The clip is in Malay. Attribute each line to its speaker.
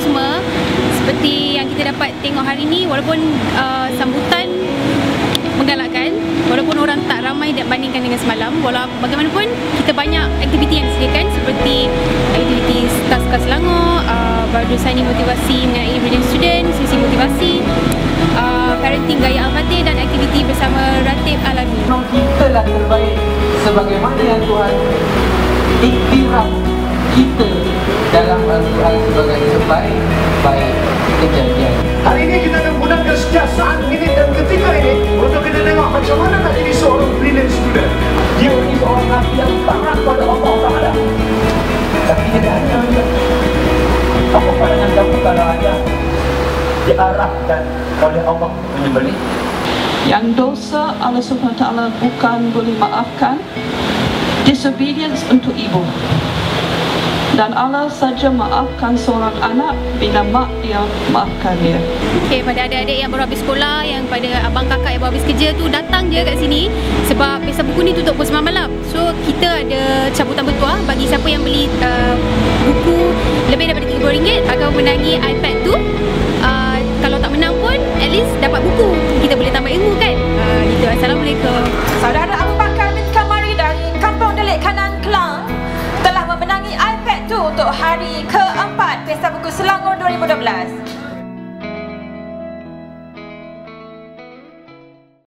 Speaker 1: semua. Seperti yang kita dapat tengok hari ni walaupun uh, sambutan menggalakkan walaupun orang tak ramai bandingkan dengan semalam walau bagaimanapun kita banyak aktiviti yang disediakan seperti aktiviti Stars Selangor uh, baru motivasi mengenai brilliant student sesi motivasi uh, parenting gaya Al-Fatih dan aktiviti bersama Ratib Alami
Speaker 2: kita lah terbaik sebagaimana yang Tuhan iktiraf kita sebagai sebaik-baik kejadian.
Speaker 3: Hari ini kita akan gunakan setiap saat, minit dan ketika ini untuk kita tengok macam mana nak jadi seorang brilliant student.
Speaker 2: Dia ini seorang nabi yang taat pada Allah Taala. Tapi dia dah ada apa pandangan kamu kalau ada diarahkan oleh Allah menyembelih
Speaker 4: yang dosa Allah Subhanahu Wa Taala bukan boleh maafkan disobedience untuk ibu dan Allah saja maafkan seorang anak bila mak dia maafkan dia.
Speaker 1: Okay, pada adik-adik yang baru habis sekolah, yang pada abang kakak yang baru habis kerja tu datang je kat sini sebab pesta buku ni tutup pukul 9 malam. So, kita ada cabutan bertuah bagi siapa yang beli uh, buku lebih daripada RM30 akan menangi iPad tu.
Speaker 5: Hari keempat Pesta Buku Selangor 2012.